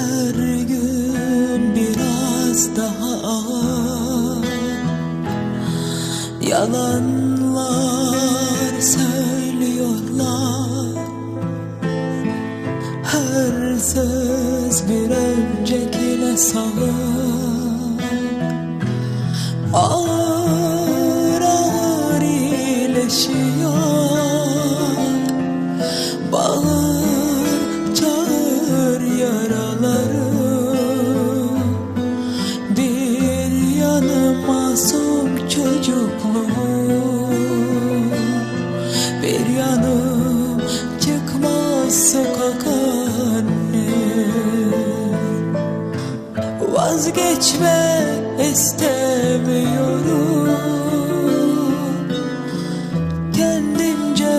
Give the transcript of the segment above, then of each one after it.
her gün biraz daha yalanlar söylüyorlar her söz bir öncekine sağlık. Vazgeçme istemiyorum. Kendimce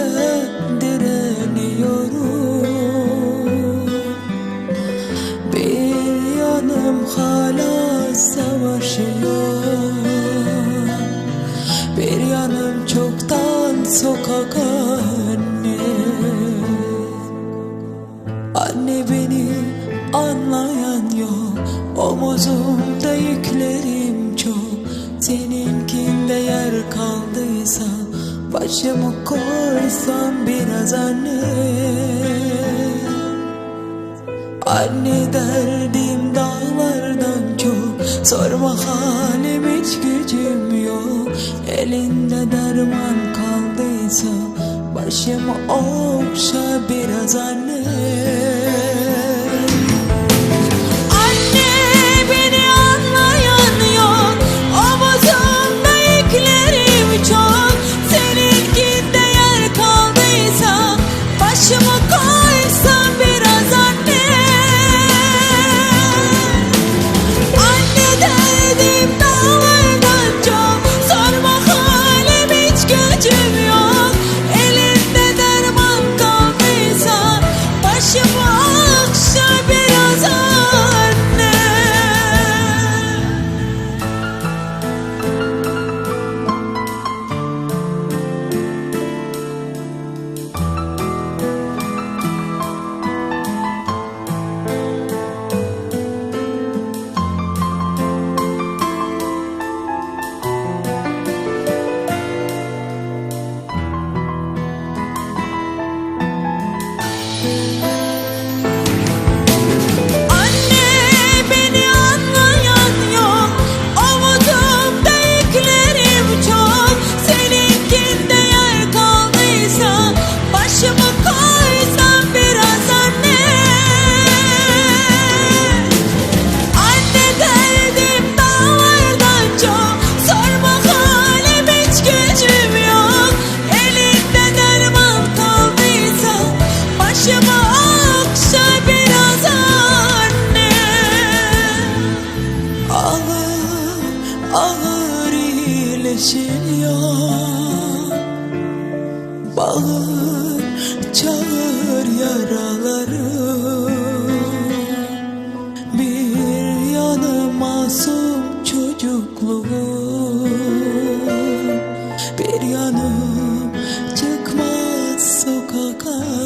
direniyorum. Bir yanım hala savaşıyor. Bir yanım çoktan sokak anne. Anne beni anlayan yok Omuzumda yüklerim çok. Seninkinde yer kaldıysa Başımı koysam biraz anne. Anne derdim dağlardan çok. Sorma halim hiç gücüm yok. Elinde derman kaldıysa Başımı okşa biraz anne Anne masum çocukluğum Bir yanım çıkmaz sokaka